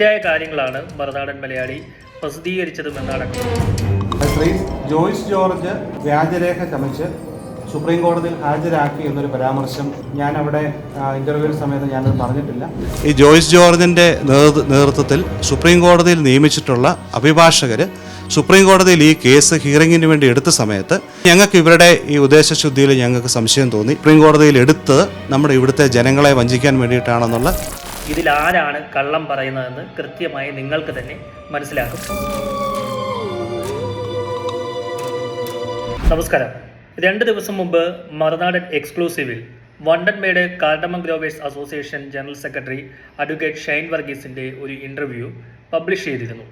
തെറ്റായ കാര്യങ്ങളാണ് മറുനാടൻ മലയാളി പ്രസിദ്ധീകരിച്ചതുമെന്നടക്കം ശ്രീ ജോയിസ് ജോർജ് വ്യാജരേഖ ചമച്ച് സുപ്രീം കോടതിയിൽ ഹാജരാക്കി എന്നൊരു പരാമർശം ഞാൻ അവിടെ ഇന്റർവ്യൂ സമയത്ത് ഞാനത് പറഞ്ഞിട്ടില്ല. ഈ ജോയിസ് ജോർജിന്റെ നേതൃത്വത്തിൽ സുപ്രീം കോടതിയിൽ നിയമിച്ചിട്ടുള്ള അഭിഭാഷകർ സുപ്രീം കോടതിയിൽ ഈ കേസ് ഹിയറിങ്ങിന് വേണ്ടി എടുത്ത സമയത്ത് ഞങ്ങൾക്ക് ഇവരുടെ ഈ ഉദ്ദേശശുദ്ധിയിൽ ഞങ്ങൾക്ക് സംശയം തോന്നി. സുപ്രീം കോടതിയിൽ എടുത്ത് നമ്മുടെ ഇവിടുത്തെ ജനങ്ങളെ വഞ്ചിക്കാൻ വേണ്ടിയിട്ടാണെന്നുള്ള ഇതിൽ ആരാണ് കള്ളം പറയുന്നതെന്ന് കൃത്യമായി നിങ്ങൾക്ക് തന്നെ മനസ്സിലാക്കും നമസ്കാരം. രണ്ട് ദിവസം മുമ്പ് Marunadan എക്സ്ക്ലൂസീവിൽ Vandanmedu cardamom growers association general secretary advocate Shine വർഗീസിന്റെ ഒരു ഇന്റർവ്യൂ പബ്ലിഷ് ചെയ്തിരുന്നു.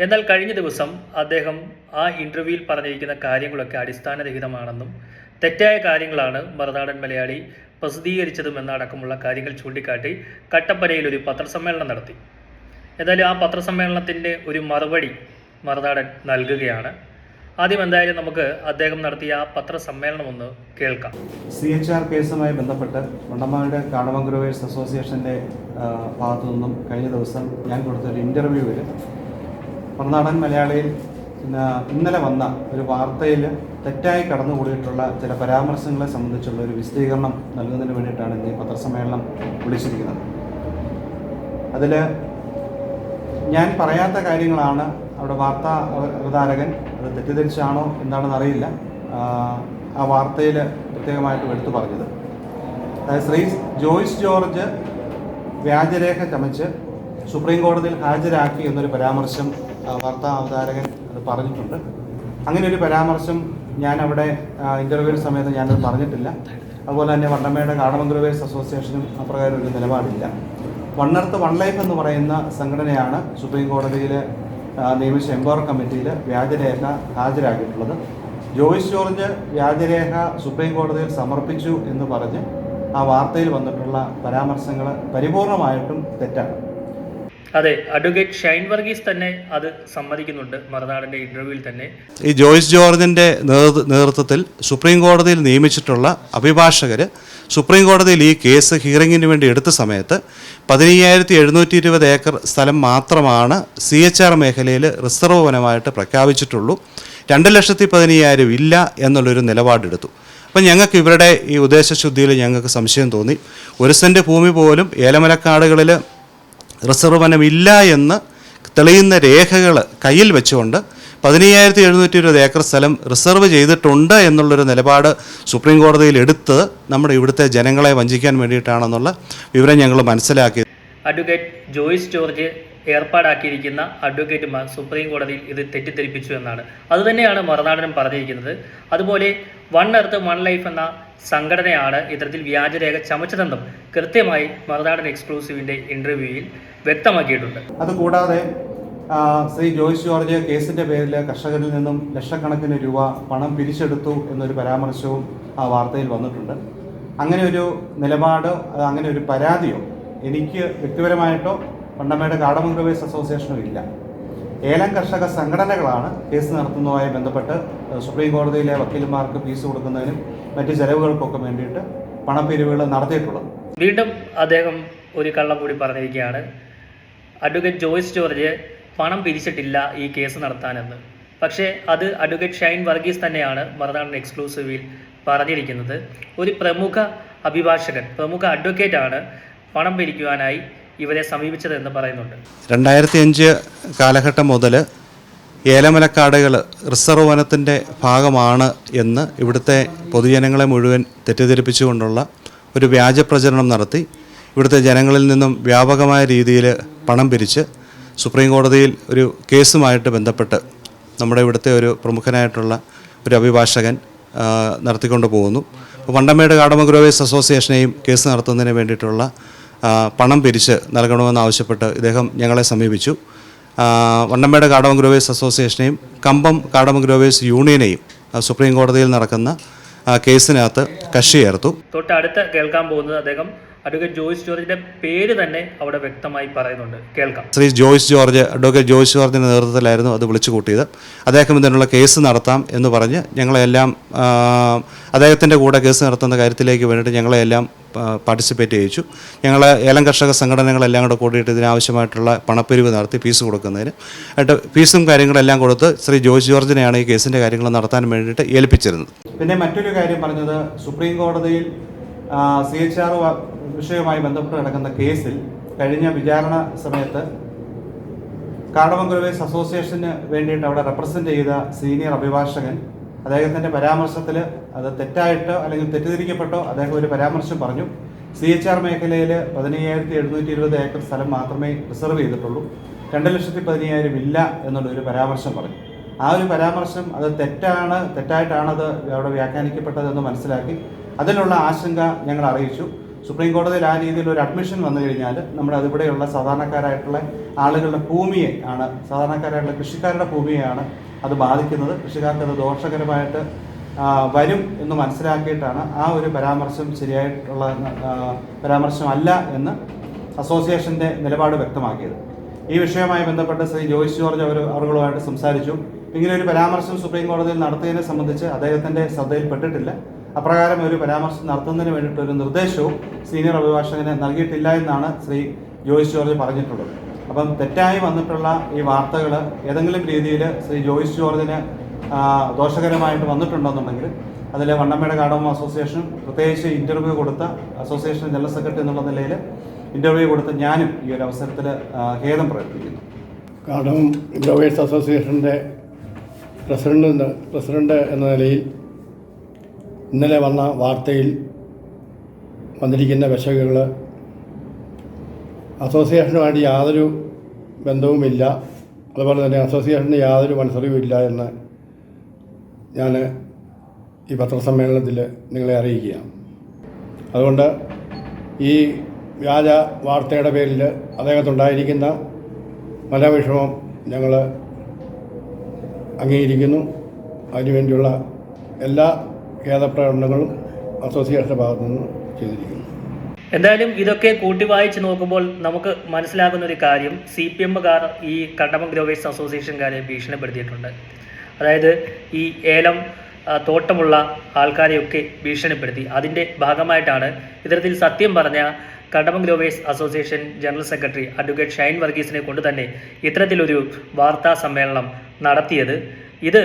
എന്നാൽ കഴിഞ്ഞ ദിവസം അദ്ദേഹം ആ ഇന്റർവ്യൂവിൽ പറഞ്ഞിരിക്കുന്ന കാര്യങ്ങളൊക്കെ അടിസ്ഥാനരഹിതമാണെന്നും തെറ്റായ കാര്യങ്ങളാണ് മറുനാടൻ മലയാളി പ്രസിദ്ധീകരിച്ചതും എന്നടക്കമുള്ള കാര്യങ്ങൾ ചൂണ്ടിക്കാട്ടി കട്ടപ്പനയിൽ ഒരു പത്രസമ്മേളനം നടത്തി. എന്തായാലും ആ പത്രസമ്മേളനത്തിന്റെ ഒരു മറുപടി മറുനാടൻ നൽകുകയാണ്. ആദ്യം എന്തായാലും നമുക്ക് അദ്ദേഹം നടത്തിയ ആ പത്രസമ്മേളനം ഒന്ന് കേൾക്കാം. സി എച്ച് ആർ കേസുമായി ബന്ധപ്പെട്ട് വണ്ടമാരുടെ കാണവം അസോസിയേഷന്റെ ഭാഗത്തു നിന്നും കഴിഞ്ഞ ദിവസം ഞാൻ കൊടുത്തൊരു ഇന്റർവ്യൂവിൽ മറുനാടൻ മലയാളിയിൽ ഇന്ന് ഇന്നലെ വന്ന ഒരു വാർത്തയിൽ തെറ്റായി കടന്നുകൂടിയിട്ടുള്ള ചില പരാമർശങ്ങളെ സംബന്ധിച്ചുള്ള ഒരു വിശദീകരണം നൽകുന്നതിന് വേണ്ടിയിട്ടാണ് ഇന്ന് ഈ പത്രസമ്മേളനം വിളിച്ചിരിക്കുന്നത്. അതിൽ ഞാൻ പറയാത്ത കാര്യങ്ങളാണ് അവിടെ വാർത്താ അവതാരകൻ അത് തെറ്റിദ്ധരിച്ചാണോ എന്താണെന്ന് അറിയില്ല. ആ, വാർത്തയിൽ പ്രത്യേകമായിട്ട് എടുത്തു പറഞ്ഞത്. അതായത് ശ്രീ ജോയിസ് ജോർജ് വ്യാജരേഖ ചമച്ച് സുപ്രീം കോടതിയിൽ ഹാജരാക്കി എന്നൊരു പരാമർശം വാർത്താ അവതാരകൻ അത് പറഞ്ഞിട്ടുണ്ട്. അങ്ങനെ ഒരു പരാമർശം ഞാൻ അവിടെ ഇന്റർവ്യൂ സമയത്ത് ഞാനത് പറഞ്ഞിട്ടില്ല. അതുപോലെ തന്നെ വണ്ണമ്മയുടെ കാടമം അസോസിയേഷനും അപ്രകാരം ഒരു നിലപാടില്ല. വണ്ണർത്ത് വൺ ലൈഫ് എന്ന് പറയുന്ന സംഘടനയാണ് സുപ്രീം കോടതിയിൽ നിയമിച്ച എംപവർ കമ്മിറ്റിയിൽ വ്യാജരേഖ ഹാജരാക്കിയിട്ടുള്ളത്. ജോയിസ് ജോർജ് വ്യാജരേഖ സുപ്രീം കോടതിയിൽ സമർപ്പിച്ചു എന്ന് പറഞ്ഞ് ആ വാർത്തയിൽ വന്നിട്ടുള്ള പരാമർശങ്ങൾ പരിപൂർണമായിട്ടും തെറ്റാണ്. അതെ അഡ്വക്കേറ്റ് ഷൈൻ വർഗീസ് തന്നെ അത് സമ്മതിക്കുന്നുണ്ട് മറുനാടിന്റെ ഇന്റർവ്യൂവിൽ തന്നെ. ഈ ജോയിസ് ജോർജിന്റെ നേതൃത്വത്തിൽ സുപ്രീം കോടതിയിൽ നിയമിച്ചിട്ടുള്ള അഭിഭാഷകർ സുപ്രീം കോടതിയിൽ ഈ കേസ് ഹിയറിംഗിന് വേണ്ടി എടുത്ത സമയത്ത് പതിനയ്യായിരത്തി എഴുന്നൂറ്റി ഇരുപത് ഏക്കർ സ്ഥലം മാത്രമാണ് സി എച്ച് ആർ മേഖലയിൽ റിസർവ് വനമായിട്ട് പ്രഖ്യാപിച്ചിട്ടുള്ളൂ. രണ്ട് ലക്ഷത്തി പതിനയ്യായിരം ഇല്ല എന്നുള്ളൊരു നിലപാടെടുത്തു. അപ്പം ഞങ്ങൾക്ക് ഇവരുടെ ഈ ഉദ്ദേശശുദ്ധിയിൽ ഞങ്ങൾക്ക് സംശയം തോന്നി. ഒരു സെന്റ് ഭൂമി പോലും ഏലമലക്കാടുകളിൽ റിസർവ് വനമില്ല എന്ന് തെളിയുന്ന രേഖകൾ കയ്യിൽ വെച്ചുകൊണ്ട് പതിനയ്യായിരത്തി എഴുന്നൂറ്റി ഇരുപത് ഏക്കർ സ്ഥലം റിസർവ് ചെയ്തിട്ടുണ്ട് എന്നുള്ളൊരു നിലപാട് സുപ്രീം കോടതിയിൽ എടുത്ത് നമ്മുടെ ഇവിടുത്തെ ജനങ്ങളെ വഞ്ചിക്കാൻ വേണ്ടിയിട്ടാണെന്നുള്ള വിവരം ഞങ്ങൾ മനസ്സിലാക്കി. അഡ്വക്കേറ്റ് ജോയിസ് ജോർജ് ഏർപ്പാടാക്കിയിരിക്കുന്ന അഡ്വക്കേറ്റുമാർ സുപ്രീം കോടതിയിൽ ഇത് തെറ്റിദ്ധരിപ്പിച്ചു എന്നാണ്. അതുതന്നെയാണ് മറുനാടനും പറഞ്ഞിരിക്കുന്നത്. അതുപോലെ വൺ എർത്ത് വൺ ലൈഫ് എന്ന സംഘടനയാണ് ഇത്തരത്തിൽ വ്യാജരേഖ ചമച്ചതെന്നും കൃത്യമായി മറുനാടൻ എക്സ്ക്ലൂസീവിന്റെ ഇന്റർവ്യൂവിൽ വ്യക്തമാക്കിയിട്ടുണ്ട്. അതുകൂടാതെ ശ്രീ ജോയ്സ് ജോർജ് കേസിന്റെ പേരിൽ കർഷകരിൽ നിന്നും ലക്ഷക്കണക്കിന് രൂപ പണം പിരിച്ചെടുത്തു എന്നൊരു പരാമർശവും ആ വാർത്തയിൽ വന്നിട്ടുണ്ട്. അങ്ങനെ ഒരു നിലപാടോ അങ്ങനെ ഒരു പരാതിയോ എനിക്ക് വ്യക്തിപരമായിട്ടോ പണ്ടമ്മയുടെ കാടമം ഗ്രവേഴ്സ് അസോസിയേഷനും ഇല്ല. ഏലം കർഷക സംഘടനകളാണ് കേസ് നടത്തുന്നതുമായി ബന്ധപ്പെട്ട് സുപ്രീം കോടതിയിലെ വക്കീലന്മാർക്ക് ഫീസ് കൊടുക്കുന്നതിനും മറ്റ് ചെലവുകൾക്കൊക്കെ വേണ്ടിയിട്ട് പണപ്പിരിവുകൾ നടത്തിയിട്ടുള്ളത്. വീണ്ടും അദ്ദേഹം ഒരു കള്ളം കൂടി പറഞ്ഞിരിക്കുകയാണ്. അഡ്വക്കേറ്റ് ജോയ്സ് ജോർജ് പണം പിരിച്ചിട്ടില്ല ഈ കേസ് നടത്താനെന്ന്. പക്ഷേ അത് അഡ്വക്കേറ്റ് ഷൈൻ വർഗീസ് തന്നെയാണ് മറുനാടൻ എക്സ്ക്ലൂസീവിൽ പറഞ്ഞിരിക്കുന്നത്. ഒരു പ്രമുഖ അഭിഭാഷകൻ പ്രമുഖ അഡ്വക്കേറ്റാണ് പണം പിരിക്കുവാനായി ഇവരെ സമീപിച്ചത് എന്ന് പറയുന്നുണ്ട്. രണ്ടായിരത്തി അഞ്ച് കാലഘട്ടം മുതൽ ഏലമലക്കാടുകൾ റിസർവ് വനത്തിന്റെ ഭാഗമാണ് എന്ന് ഇവിടുത്തെ പൊതുജനങ്ങളെ മുഴുവൻ തെറ്റിദ്ധരിപ്പിച്ചുകൊണ്ടുള്ള ഒരു വ്യാജ പ്രചരണം നടത്തി ഇവിടുത്തെ ജനങ്ങളിൽ നിന്നും വ്യാപകമായ രീതിയിൽ പണം പിരിച്ച് സുപ്രീം കോടതിയിൽ ഒരു കേസുമായിട്ട് ബന്ധപ്പെട്ട് നമ്മുടെ ഇവിടുത്തെ ഒരു പ്രമുഖനായിട്ടുള്ള ഒരു അഭിഭാഷകൻ നടത്തിക്കൊണ്ട് പോകുന്നു വണ്ടമേട് കാടമ ഗ്രോവേഴ്സ് അസോസിയേഷനെയും കേസ് നടത്തുന്നതിന് വേണ്ടിയിട്ടുള്ള പണം പിരിച്ച് നൽകണമെന്ന് ആവശ്യപ്പെട്ട് ഇദ്ദേഹം ഞങ്ങളെ സമീപിച്ചു. ആ, വണ്ടമേട് കാടമ ഗ്രോവേഴ്സ് അസോസിയേഷനെയും കമ്പം കാടമ ഗ്രോവേഴ്സ് യൂണിയനെയും സുപ്രീം കോടതിയിൽ നടക്കുന്ന കേസിനകത്ത് കക്ഷി ചേർത്തു തൊട്ടടുത്ത് കേൾക്കാൻ പോകുന്നത് അദ്ദേഹം അഡ്വക്കേറ്റ് ജോയിസ് ജോർജിന്റെ പേര് തന്നെ അവിടെ വ്യക്തമായി പറയുന്നുണ്ട്. കേൾക്കാം. ശ്രീ ജോയിസ് ജോർജ് അഡ്വക്കേറ്റ് ജോയ്സ് ജോർജിന്റെ നേതൃത്വത്തിലായിരുന്നു അത് വിളിച്ചു കൂട്ടിയത്. അദ്ദേഹം ഇതിനുള്ള കേസ് നടത്താം എന്ന് പറഞ്ഞ് ഞങ്ങളെല്ലാം അദ്ദേഹത്തിന്റെ കൂടെ കേസ് നടത്തുന്ന കാര്യത്തിലേക്ക് വേണ്ടിയിട്ട് ഞങ്ങളെല്ലാം പാർട്ടിസിപ്പേറ്റ് ചെയ്യിച്ചു. ഞങ്ങൾ ഏലം കർഷക സംഘടനകളെല്ലാം കൂടെ കൂടിയിട്ട് ഇതിനാവശ്യമായിട്ടുള്ള പണപ്പിരിവ് നടത്തി ഫീസ് കൊടുക്കുന്നതിന്. ആയിട്ട് ഫീസും കാര്യങ്ങളെല്ലാം കൊടുത്ത് ശ്രീ ജോയ്സ് ജോർജിനെയാണ് ഈ കേസിന്റെ കാര്യങ്ങൾ നടത്താൻ വേണ്ടിയിട്ട് ഏൽപ്പിച്ചിരുന്നത്. പിന്നെ മറ്റൊരു കാര്യം പറഞ്ഞത് സുപ്രീം കോടതിയിൽ സി എച്ച് ആർ വിഷയവുമായി ബന്ധപ്പെട്ട് കിടക്കുന്ന കേസിൽ കഴിഞ്ഞ വിചാരണ സമയത്ത് കാടമംഗലവേസ് അസോസിയേഷന് വേണ്ടിയിട്ട് അവിടെ റെപ്രസെന്റ് ചെയ്ത സീനിയർ അഭിഭാഷകൻ അദ്ദേഹത്തിന്റെ പരാമർശത്തിൽ അത് തെറ്റായിട്ടോ അല്ലെങ്കിൽ തെറ്റിദ്ധരിക്കപ്പെട്ടോ അദ്ദേഹം ഒരു പരാമർശം പറഞ്ഞു. സി എച്ച് ആർ മേഖലയിൽ പതിനയ്യായിരത്തി എഴുന്നൂറ്റി ഇരുപത് ഏക്കർ സ്ഥലം മാത്രമേ റിസർവ് ചെയ്തിട്ടുള്ളൂ. രണ്ട് ലക്ഷത്തി പതിനയ്യായിരം ഇല്ല എന്നുള്ള ഒരു പരാമർശം പറഞ്ഞു. ആ ഒരു പരാമർശം അത് തെറ്റാണ് തെറ്റായിട്ടാണത് അവിടെ വ്യാഖ്യാനിക്കപ്പെട്ടതെന്ന് മനസ്സിലാക്കി. അതിനുള്ള ആശങ്ക ഞങ്ങൾ അറിയിച്ചു. സുപ്രീം കോടതിയിൽ ആ രീതിയിൽ ഒരു അഡ്മിഷൻ വന്നു കഴിഞ്ഞാൽ നമ്മുടെ അതിവിടെയുള്ള സാധാരണക്കാരായിട്ടുള്ള ആളുകളുടെ ഭൂമിയെ ആണ് സാധാരണക്കാരായിട്ടുള്ള കൃഷിക്കാരുടെ ഭൂമിയെയാണ് അത് ബാധിക്കുന്നത്. കൃഷിക്കാർക്ക് അത് ദോഷകരമായിട്ട് വരും എന്ന് മനസ്സിലാക്കിയിട്ടാണ് ആ ഒരു പരാമർശം ശരിയായിട്ടുള്ള പരാമർശമല്ല എന്ന് അസോസിയേഷന്റെ നിലപാട് വ്യക്തമാക്കിയത്. ഈ വിഷയവുമായി ബന്ധപ്പെട്ട് ശ്രീ ജോയിസ് ജോർജ് അവർ അവരുമായിട്ട് സംസാരിച്ചു. ഇങ്ങനെ ഒരു പരാമർശം സുപ്രീം കോടതിയിൽ നടത്തിയതിനെ സംബന്ധിച്ച് അദ്ദേഹത്തിന്റെ ശ്രദ്ധയിൽപ്പെട്ടിട്ടില്ല. അപ്രകാരം ഒരു പരാമർശം നടത്തുന്നതിന് വേണ്ടിയിട്ട് ഒരു നിർദ്ദേശവും സീനിയർ അഭിഭാഷകന് നൽകിയിട്ടില്ല എന്നാണ് ശ്രീ ജോയിസ് ജോർജ് പറഞ്ഞിട്ടുള്ളത്. അപ്പം തെറ്റായി വന്നിട്ടുള്ള ഈ വാർത്തകൾ ഏതെങ്കിലും രീതിയിൽ ശ്രീ ജോയിസ് ജോർജിന് ദോഷകരമായിട്ട് വന്നിട്ടുണ്ടെന്നുണ്ടെങ്കിൽ അതിൽ വണ്ണമ്മയുടെ കാടോമ അസോസിയേഷൻ പ്രത്യേകിച്ച് ഇന്റർവ്യൂ കൊടുത്ത അസോസിയേഷൻ ജനറൽ സെക്രട്ടറി എന്നുള്ള നിലയിൽ ഇന്റർവ്യൂ കൊടുത്ത ഞാനും ഈ ഒരു അവസരത്തിൽ ഖേദം പ്രകടിപ്പിക്കുന്നു. കാടോം ഗ്രോവേഴ്സ് അസോസിയേഷന്റെ പ്രസിഡന്റ് പ്രസിഡന്റ് എന്ന നിലയിൽ ഇന്നലെ വന്ന വാർത്തയിൽ വന്നിരിക്കുന്ന വിശകുകൾ അസോസിയേഷനുമായിട്ട് യാതൊരു ബന്ധവുമില്ല. അതുപോലെ തന്നെ അസോസിയേഷന് യാതൊരു മനസ്സറിവുമില്ല എന്ന് ഞാൻ ഈ പത്രസമ്മേളനത്തിൽ നിങ്ങളെ അറിയിക്കുകയാണ്. അതുകൊണ്ട് ഈ വ്യാജ വാർത്തയുടെ പേരിൽ അദ്ദേഹത്തുണ്ടായിരിക്കുന്ന മനോവിഷമം ഞങ്ങൾ അംഗീകരിക്കുന്നു. അതിനുവേണ്ടിയുള്ള എല്ലാ ഖേദപ്രകടനങ്ങളും അസോസിയേഷന്റെ ഭാഗത്തു നിന്ന് ചെയ്തിരിക്കുന്നു. എന്തായാലും ഇതൊക്കെ കൂട്ടി വായിച്ച് നോക്കുമ്പോൾ നമുക്ക് മനസ്സിലാകുന്ന ഒരു കാര്യം സി പി എമ്മുകാർ ഈ കണ്ടമം ഗ്രോവേഴ്സ് അസോസിയേഷൻകാരെ ഭീഷണിപ്പെടുത്തിയിട്ടുണ്ട്. അതായത് ഈ ഏലം തോട്ടമുള്ള ആൾക്കാരെയൊക്കെ ഭീഷണിപ്പെടുത്തി. അതിന്റെ ഭാഗമായിട്ടാണ് ഇത്തരത്തിൽ സത്യം പറഞ്ഞ cardamom growers association general secretary advocate Shine വർഗീസിനെ കൊണ്ട് തന്നെ ഇത്തരത്തിലൊരു വാർത്താ സമ്മേളനം നടത്തിയത്. ഇത്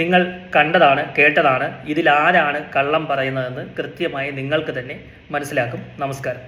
നിങ്ങൾ കണ്ടതാണ് കേട്ടതാണ് ഇതിലാരാണ് കള്ളം പറയുന്നതെന്ന് കൃത്യമായി നിങ്ങൾക്ക് തന്നെ മനസ്സിലാക്കും. നമസ്കാരം.